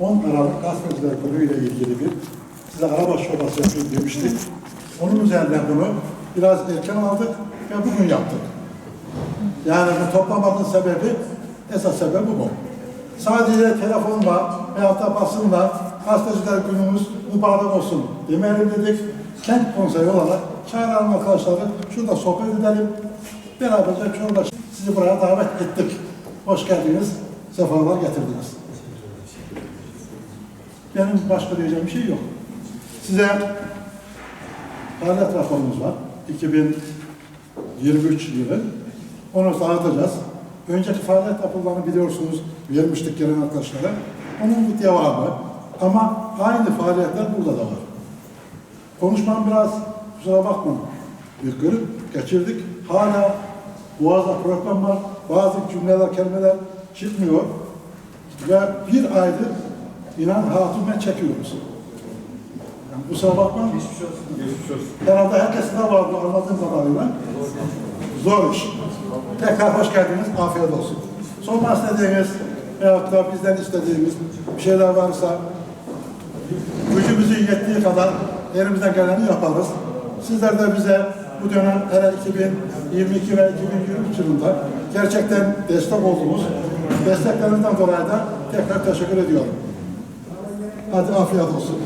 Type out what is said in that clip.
10 Aralık Gazeteciler Günü ile ilgili bir size araba şubası yapayım demiştik. Onun üzerine bunu biraz erken aldık ve bugün yaptık. Yani bu toplamanın sebebi, esas sebebi bu. Sadece telefonla veyahut da basınla gazeteciler günümüz mübarek olsun demeyelim dedik. Kent konseyi olarak çağıralım arkadaşları, şurada sohbet edelim. Beraberce şurada sizi buraya davet ettik. Hoş geldiniz, sefalar getirdiniz. Benim başka diyeceğim bir şey yok. Size faaliyet raporumuz var. 2023 yılı. Onu dağıtacağız. Önceki faaliyet raporlarını biliyorsunuz, vermiştik gelen arkadaşlara. Onun bir devamı. Ama aynı faaliyetler burada da var. Konuşmam biraz, kusura bakmayın, bir görüp geçirdik. Hala boğazda problem var. Bazı cümleler, kelimeler çıkmıyor. Ve bir aydır inan hatume çekiyoruz. Yani kusura bakmayın. Geçmiş olsun. Geçmiş olsun. Herhalde herkesin de var bu anladığım kadarıyla. Zor iş. Tekrar hoş geldiniz. Afiyet olsun. Sormak istediğiniz veyahut da bizden istediğimiz bir şeyler varsa gücümüzün yettiği kadar elimizden geleni yaparız. Sizler de bize bu dönem hele 2022 ve 2023 yılında gerçekten destek oldunuz. Desteklerinden dolayı da tekrar teşekkür ediyorum. Hadi afiyet olsun.